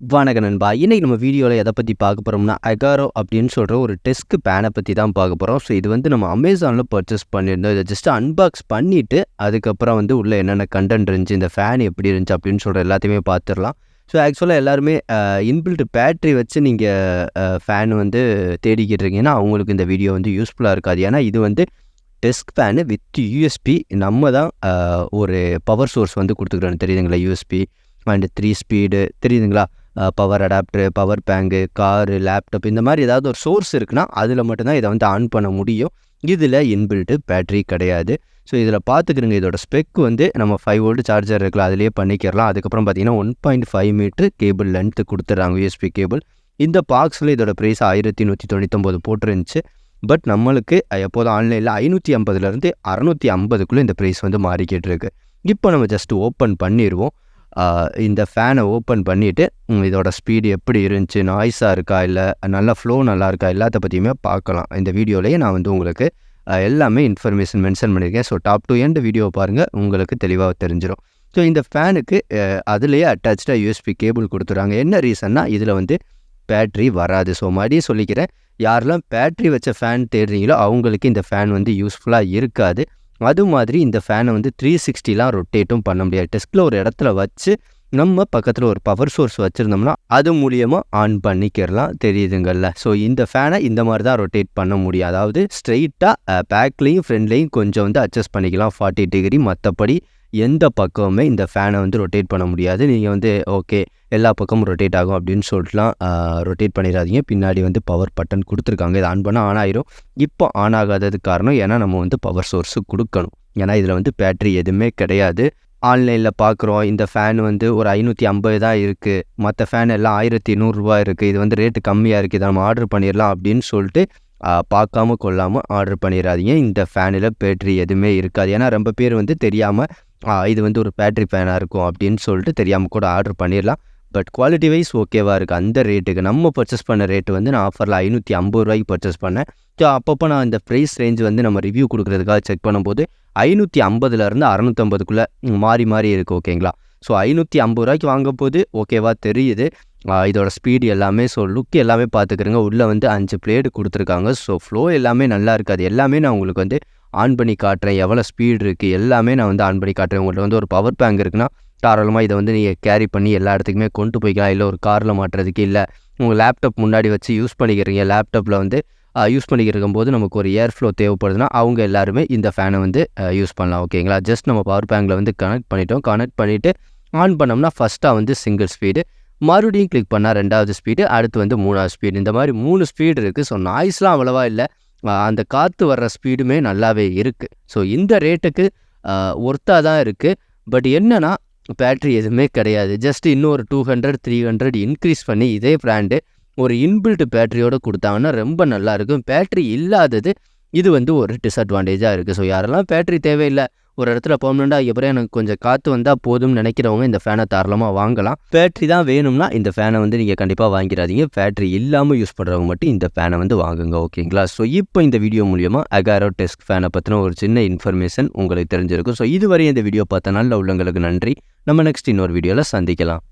வணக்க நண்பா. இன்றைக்கி நம்ம வீடியோவில் எதை பற்றி பார்க்க போகிறோம்னா அகாரோ அப்படின்னு சொல்கிற ஒரு டெஸ்க் பேனை பற்றி தான் பார்க்க போகிறோம் ஸோ இது வந்து நம்ம அமேசானில் பர்ச்சேஸ் பண்ணியிருந்தோம். இதை ஜஸ்ட் அன்பாக்ஸ் பண்ணிவிட்டு அதுக்கப்புறம் வந்து உள்ளே என்னென்ன கண்டென்ட் இருந்துச்சு இந்த ஃபேன் எப்படி இருந்துச்சு அப்படின்னு சொல்கிற எல்லாத்தையுமே பார்த்துடலாம். ஸோ ஆக்சுவலாக எல்லாருமே இன்பில்ட் பேட்ரி வச்சு நீங்கள் ஃபேன் வந்து தேடிக்கிட்டு இருக்கீங்கன்னா அவங்களுக்கு இந்த வீடியோ வந்து யூஸ்ஃபுல்லாக இருக்காது. ஏன்னா இது வந்து டெஸ்க் ஃபேனு வித் யூஎஸ்பி நம்ம தான் ஒரு பவர் சோர்ஸ் வந்து கொடுத்துக்கிறோன்னு தெரியுதுங்களா? யூஎஸ்பி அண்டு த்ரீ ஸ்பீடு தெரியுதுங்களா? Power adapter power bank car laptop இந்த மாதிரி ஏதாவது ஒரு சோர்ஸ் இருக்குன்னா அதில் மட்டும்தான் இதை வந்து ஆன் பண்ண முடியும். இதில் இன்பில்ட்டு பேட்ரி கிடையாது. ஸோ இதில் பார்த்துக்கிறங்க இதோட ஸ்பெக் வந்து நம்ம ஃபைவ் வோல்ட் சார்ஜர் இருக்கலாம் அதிலேயே பண்ணிக்கிறலாம். அதுக்கப்புறம் பார்த்தீங்கன்னா one point five metre cable length கொடுத்துட்றாங்க யூஎஸ்பி கேபிள் இந்த பாக்ஸில் இதோட ப்ரைஸ் ஆயிரத்தி நூற்றி தொண்ணூத்தொம்பது போட்டிருந்துச்சு. பட் நம்மளுக்கு எப்போதும் ஆன்லைனில் ஐநூற்றி ஐம்பதுலேருந்து அறநூற்றி ஐம்பதுக்குள்ளே இந்த ப்ரைஸ் வந்து மாறிக்கிட்டு இருக்குது இப்போ நம்ம ஜஸ்ட் ஓப்பன் பண்ணிடுவோம். இந்த ஃபேனை ஓப்பன் பண்ணிவிட்டு இதோட ஸ்பீடு எப்படி இருந்துச்சு? நாய்ஸாக இருக்கா? இல்லை நல்லா ஃப்ளோ நல்லா இருக்கா? எல்லாத்த பற்றியுமே பார்க்கலாம் இந்த வீடியோலேயே நான் வந்து உங்களுக்கு எல்லாமே இன்ஃபர்மேஷன் மென்ஷன் பண்ணியிருக்கேன். So top to end video பாருங்கள் உங்களுக்கு தெளிவாக தெரிஞ்சிடும் ஸோ இந்த ஃபேனுக்கு அதுலேயே அட்டாச்சாக யூஎஸ்பி கேபிள் கொடுத்துறாங்க. என்ன ரீசன்னா இதில் வந்து பேட்ரி வராது. ஸோ மறுபடியும் சொல்லிக்கிறேன் யாரெல்லாம் பேட்ரி வச்ச ஃபேன் தேடுறீங்களோ அவங்களுக்கு இந்த ஃபேன் வந்து யூஸ்ஃபுல்லாக இருக்காது. அது மாதிரி இந்த ஃபேனை வந்து த்ரீ சிக்ஸ்டிலாம் ரொட்டேட்டும் பண்ண முடியாது. டெஸ்கில் ஒரு இடத்துல வச்சு நம்ம பக்கத்தில் ஒரு பவர் சோர்ஸ் வச்சுருந்தோம்னா அது மூலியமாக ஆன் பண்ணிக்கிறலாம் தெரியுதுங்கள்ல. ஸோ இந்த ஃபேனை இந்த மாதிரி தான் ரொட்டேட் பண்ண முடியும். அதாவது ஸ்ட்ரெயிட்டாக பேக்லேயும் ஃப்ரண்ட்லேயும் கொஞ்சம் வந்து அட்ஜஸ்ட் பண்ணிக்கலாம். ஃபார்ட்டி டிகிரி மற்றபடி எந்த பக்கமுமே இந்த ஃபேனை வந்து ரொட்டேட் பண்ண முடியாது. நீங்கள் வந்து ஓகே எல்லா பக்கமும் ரொட்டேட் ஆகும் அப்படின்னு சொல்லிட்டுலாம் ரொட்டேட் பண்ணிடாதீங்க. பின்னாடி வந்து பவர் பட்டன் கொடுத்துருக்காங்க. இது ஆன் பண்ணால் ஆன் ஆயிரும். இப்போ ஆன் ஆகாததுக்கு காரணம் ஏன்னா நம்ம வந்து பவர் சோர்ஸு கொடுக்கணும். ஏன்னா இதில் வந்து பேட்ரி எதுவுமே கிடையாது. ஆன்லைனில் பார்க்குறோம். இந்த ஃபேன் வந்து ஒரு ஐநூற்றி ஐம்பது தான் இருக்குது மற்ற ஃபேன் எல்லாம் ஆயிரத்தி நூறுரூவா இருக்குது இது வந்து ரேட்டு கம்மியாக இருக்குது இதை நம்ம ஆர்டர் பண்ணிடலாம் அப்படின்னு சொல்லிட்டு பார்க்காம கொள்ளாமல் ஆர்டர் பண்ணிடாதீங்க. இந்த ஃபேனில் பேட்ரி எதுவுமே இருக்காது. ஏன்னா ரொம்ப பேர் வந்து தெரியாமல் இது வந்து ஒரு பேட்ரி ஃபேனாக இருக்கும் அப்படின்னு சொல்லிட்டு தெரியாமல் கூட ஆர்டர் பண்ணிடலாம். பட் குவாலிட்டி வைஸ் ஓகேவாக இருக்குது அந்த ரேட்டுக்கு. நம்ம பர்ச்சேஸ் பண்ண ரேட்டு வந்து நான் ஆஃபரில் ஐநூற்றி ஐம்பது ரூபாய்க்கு பர்ச்சேஸ் பண்ணேன். ஸோ அப்பப்போ நான் இந்த ப்ரைஸ் ரேஞ்ச் வந்து நம்ம ரிவ்யூ கொடுக்குறதுக்காக செக் பண்ணும்போது ஐநூற்றி ஐம்பதுலேருந்து அறநூற்றம்பதுக்குள்ளே மாறி மாறி இருக்குது ஓகேங்களா? ஸோ ஐநூற்றி ஐம்பது ரூபாய்க்கு வாங்கும் போது ஓகேவா தெரியுது. இதோட ஸ்பீடு எல்லாமே ஸோ லுக் எல்லாமே பார்த்துக்கிறேங்க. உள்ளே வந்து அஞ்சு பிளேடு கொடுத்துருக்காங்க. ஸோ ஃப்ளோ எல்லாமே நல்லா இருக்காது எல்லாமே நான் உங்களுக்கு வந்து ஆன் பண்ணி காட்டுறேன் எவ்வளோ ஸ்பீடு இருக்குது எல்லாமே நான் வந்து ஆன் பண்ணி காட்டுறேன். உங்கள்கிட்ட வந்து ஒரு பவர் பேங்க் இருக்குன்னா தாராளமாக இதை வந்து நீங்கள் கேரி பண்ணி எல்லா இடத்துக்குமே கொண்டு போய்க்கலாம். இல்லை ஒரு காரில் மாட்டுறதுக்கு இல்லை உங்கள் லேப்டாப் முன்னாடி வச்சு யூஸ் பண்ணிக்கிறீங்க. லேப்டாப்பில் வந்து யூஸ் பண்ணிக்கிறக்கும் போது நமக்கு ஒரு ஏர் ஃப்ளோ தேவைப்படுதுன்னா அவங்க எல்லாருமே இந்த ஃபேனை வந்து யூஸ் பண்ணலாம். ஓகேங்களா ஜஸ்ட் நம்ம பவர் பேங்கில் வந்து கனெக்ட் பண்ணிட்டோம். கனெக்ட் பண்ணிவிட்டு ஆன் பண்ணோம்னா ஃபஸ்ட்டாக வந்து சிங்கிள் ஸ்பீடு மறுபடியும் கிளிக் பண்ணால் ரெண்டாவது ஸ்பீடு அடுத்து வந்து மூணாவது ஸ்பீடு இந்த மாதிரி மூணு ஸ்பீடு இருக்குது ஸோ நாய்ஸ்லாம் அவ்வளோவா இல்லை. அந்த காற்று வர்ற ஸ்பீடுமே நல்லாவே இருக்குது ஸோ இந்த ரேட்டுக்கு ஒர்த்தாக தான் இருக்குது பட் என்னென்னா பேட்ரி எதுவுமே கிடையாது. ஜஸ்ட் இன்னும் ஒரு two hundred three hundred increase பண்ணி இதே ப்ராண்டு ஒரு இன்பில்ட் பேட்டரியோடு கொடுத்தாங்கன்னா ரொம்ப நல்லா இருக்கும். பேட்டரி இல்லாதது இது வந்து ஒரு டிஸ்அட்வான்டேஜாக இருக்குது ஸோ யாரெல்லாம் பேட்டரி தேவையில்லை ஒரு இடத்துல பெர்மனெண்ட்டாக அப்புறம் எனக்கு கொஞ்சம் காற்று வந்தால் போதும்னு நினைக்கிறவங்க இந்த ஃபேனை தாராளமாக வாங்கலாம். பேட்ரி தான் வேணும்னா இந்த ஃபேனை வந்து நீங்கள் கண்டிப்பாக வாங்கிடாதீங்க பேட்ரி இல்லாமல் யூஸ் பண்ணுறவங்க மட்டும் இந்த ஃபேனை வந்து வாங்குங்க ஓகேங்களா? ஸோ இப்போ இந்த வீடியோ மூலியமாக அகாரோ டெஸ்க் ஃபேனை பற்றின ஒரு சின்ன இன்ஃபர்மேஷன் உங்களுக்கு தெரிஞ்சிருக்கும். ஸோ இதுவரை இந்த வீடியோ பார்த்த நல்ல உள்ளவங்களுக்கு நன்றி. நம்ம நெக்ஸ்ட் இன்னொரு வீடியோவில் சந்திக்கலாம்.